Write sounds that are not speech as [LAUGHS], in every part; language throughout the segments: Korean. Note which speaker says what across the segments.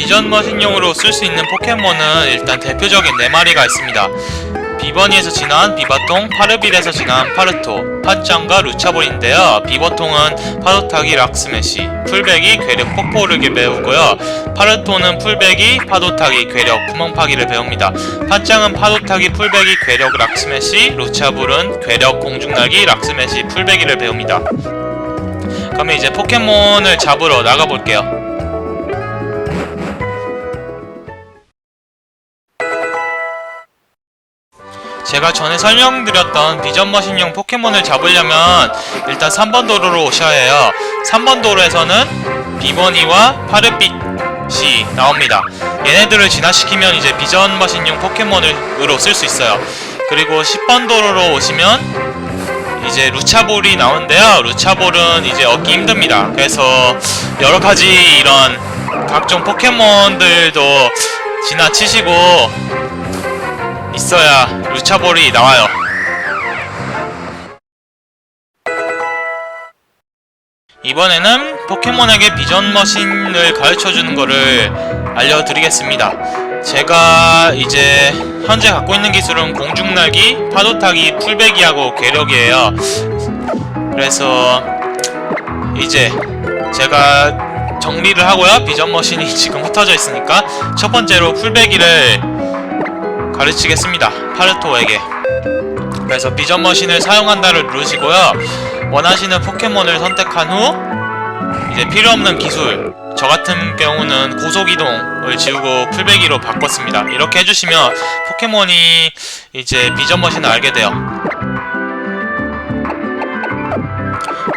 Speaker 1: 비전 머신용으로 쓸 수 있는 포켓몬은 일단 대표적인 4마리가 있습니다. 비버니에서 진화한 비바통, 파르빌에서 진화한 파르토, 팥짱과 루차볼인데요. 비버통은 파도타기 락스매시, 풀백이 괴력 폭포르기 배우고요. 파르토는 풀백이 파도타기 괴력 구멍파기를 배웁니다. 팥짱은 파도타기 풀백이 괴력 락스매시, 루차볼은 괴력 공중날기 락스매시 풀백이를 배웁니다. 그러면 이제 포켓몬을 잡으러 나가볼게요. 제가 전에 설명드렸던 비전 머신용 포켓몬을 잡으려면 일단 3번 도로로 오셔야 해요. 3번 도로에서는 비버니와 파르빛이 나옵니다. 얘네들을 진화시키면 이제 비전 머신용 포켓몬으로 쓸 수 있어요. 그리고 10번 도로로 오시면 이제 루차볼이 나오는데요. 루차볼은 이제 얻기 힘듭니다. 그래서 여러 가지 이런 각종 포켓몬들도 지나치시고 있어야 루차볼이 나와요. 이번에는 포켓몬에게 비전 머신을 가르쳐 주는 거를 알려드리겠습니다. 제가 이제 현재 갖고 있는 기술은 공중날기, 파도타기, 풀배기하고 괴력이에요. 그래서 이제 제가 정리를 하고요. 비전 머신이 [LAUGHS] 지금 흩어져 있으니까 첫 번째로 풀배기를 가르치겠습니다. 파르토에게. 그래서 비전 머신을 사용한다를 누르시고요. 원하시는 포켓몬을 선택한 후 이제 필요 없는 기술 저 같은 경우는 고속 이동을 지우고 풀베기로 바꿨습니다. 이렇게 해주시면 포켓몬이 이제 비전 머신을 알게 돼요.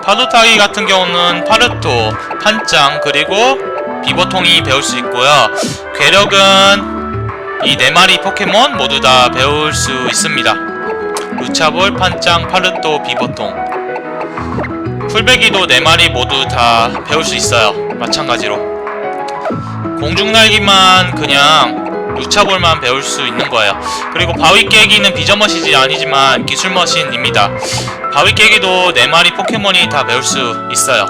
Speaker 1: 파도타기 같은 경우는 파르토, 판짱 그리고 비버통이 배울 수 있고요. 괴력은 이 네 마리 포켓몬 모두 다 배울 수 있습니다. 루차볼, 판짱, 파르토, 비버통. 풀베기도 네 마리 모두 다 배울 수 있어요. 마찬가지로. 공중날기만 그냥 루차볼만 배울 수 있는 거예요. 그리고 바위 깨기는 비저머신이 아니지만 기술 머신입니다. 바위 깨기도 네 마리 포켓몬이 다 배울 수 있어요.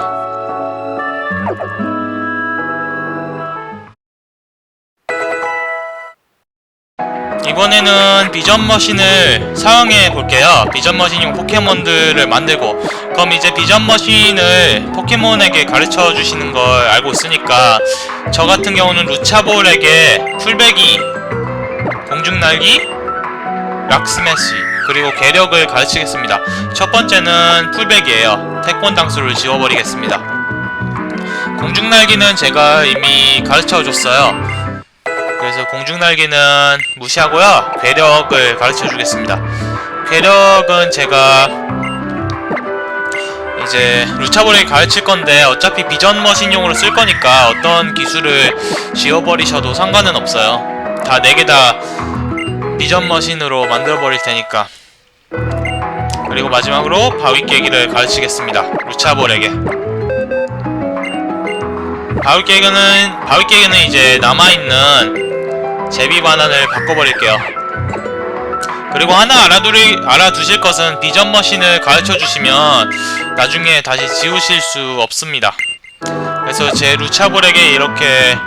Speaker 1: 이번에는 비전 머신을 사용해 볼게요. 비전 머신용 포켓몬들을 만들고 그럼 이제 비전 머신을 포켓몬에게 가르쳐 주시는 걸 알고 있으니까 저 같은 경우는 루차볼에게 풀베기, 공중날기, 락스매시 그리고 괴력을 가르치겠습니다. 첫 번째는 풀백이에요. 태권 당수를 지워버리겠습니다. 공중날기는 제가 이미 가르쳐 줬어요. 그래서 공중날개는 무시하고요. 괴력을 가르쳐 주겠습니다. 괴력은 제가 이제 루차볼에 가르칠 건데 어차피 비전 머신용으로 쓸 거니까 어떤 기술을 지워버리셔도 상관은 없어요. 다네개다 비전 머신으로 만들어 버릴 테니까. 그리고 마지막으로 바위 깨기를 가르치겠습니다. 루차볼에게. 바위 깨기는 바위 깨기는 이제 남아 있는 제비 바난을 바꿔버릴게요. 그리고 하나 알아두리, 알아두실 것은 비전 머신을 가르쳐 주시면 나중에 다시 지우실 수 없습니다. 그래서 제 루차볼에게 이렇게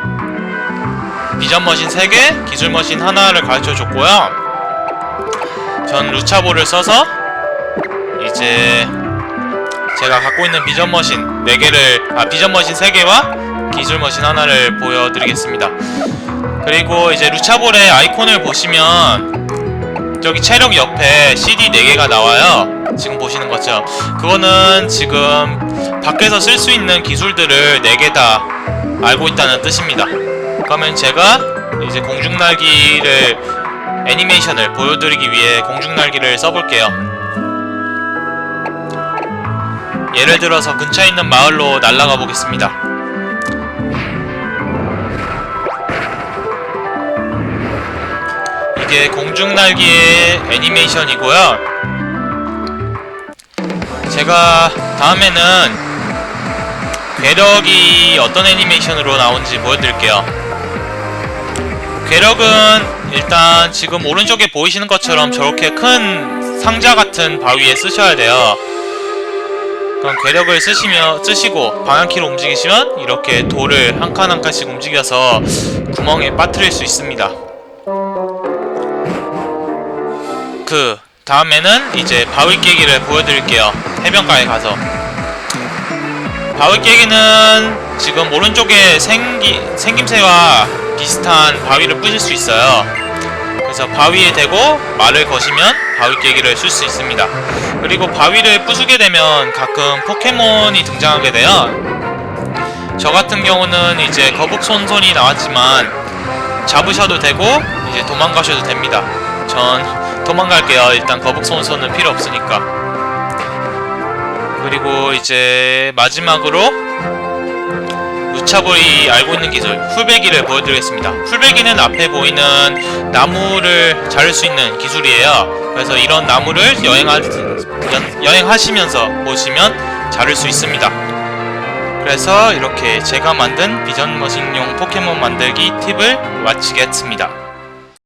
Speaker 1: 비전 머신 3개, 기술 머신 하나를 가르쳐 줬고요. 전 루차볼을 써서 이제 제가 갖고 있는 비전 머신 4개를, 아, 비전 머신 3개와 기술 머신 하나를 보여드리겠습니다. 그리고 이제 루차볼의 아이콘을 보시면 저기 체력 옆에 CD 4개가 나와요. 지금 보시는 것처럼. 그거는 지금 밖에서 쓸 수 있는 기술들을 4개 다 알고 있다는 뜻입니다. 그러면 제가 이제 공중날기를 애니메이션을 보여드리기 위해 공중날기를 써볼게요. 예를 들어서 근처에 있는 마을로 날아가 보겠습니다. 이게 공중날기의 애니메이션이고요. 제가 다음에는 괴력이 어떤 애니메이션으로 나온지 보여드릴게요. 괴력은 일단 지금 오른쪽에 보이시는 것처럼 저렇게 큰 상자 같은 바위에 쓰셔야 돼요. 그런 괴력을 쓰시며 쓰시고 방향키로 움직이시면 이렇게 돌을 한 칸 한 칸씩 움직여서 구멍에 빠뜨릴 수 있습니다. 그 다음에는 이제 바위 깨기를 보여드릴게요. 해변가에 가서 바위 깨기는 지금 오른쪽에 생기 생김새와 비슷한 바위를 부실 수 있어요. 그래서 바위에 대고 말을 거시면 바위 깨기를 쓸 수 있습니다. 그리고 바위를 부수게 되면 가끔 포켓몬이 등장하게 돼요. 저 같은 경우는 이제 거북손손이 나왔지만 잡으셔도 되고 이제 도망가셔도 됩니다. 전 도망갈게요. 일단 거북손손은 필요 없으니까. 그리고 이제 마지막으로 루차볼이 알고 있는 기술 풀베기를 보여드리겠습니다. 풀베기는 앞에 보이는 나무를 자를 수 있는 기술이에요. 그래서 이런 나무를 여행하, 연- 여행하시면서 보시면 자를 수 있습니다. 그래서 이렇게 제가 만든 비전 머신용 포켓몬 만들기 팁을 마치겠습니다.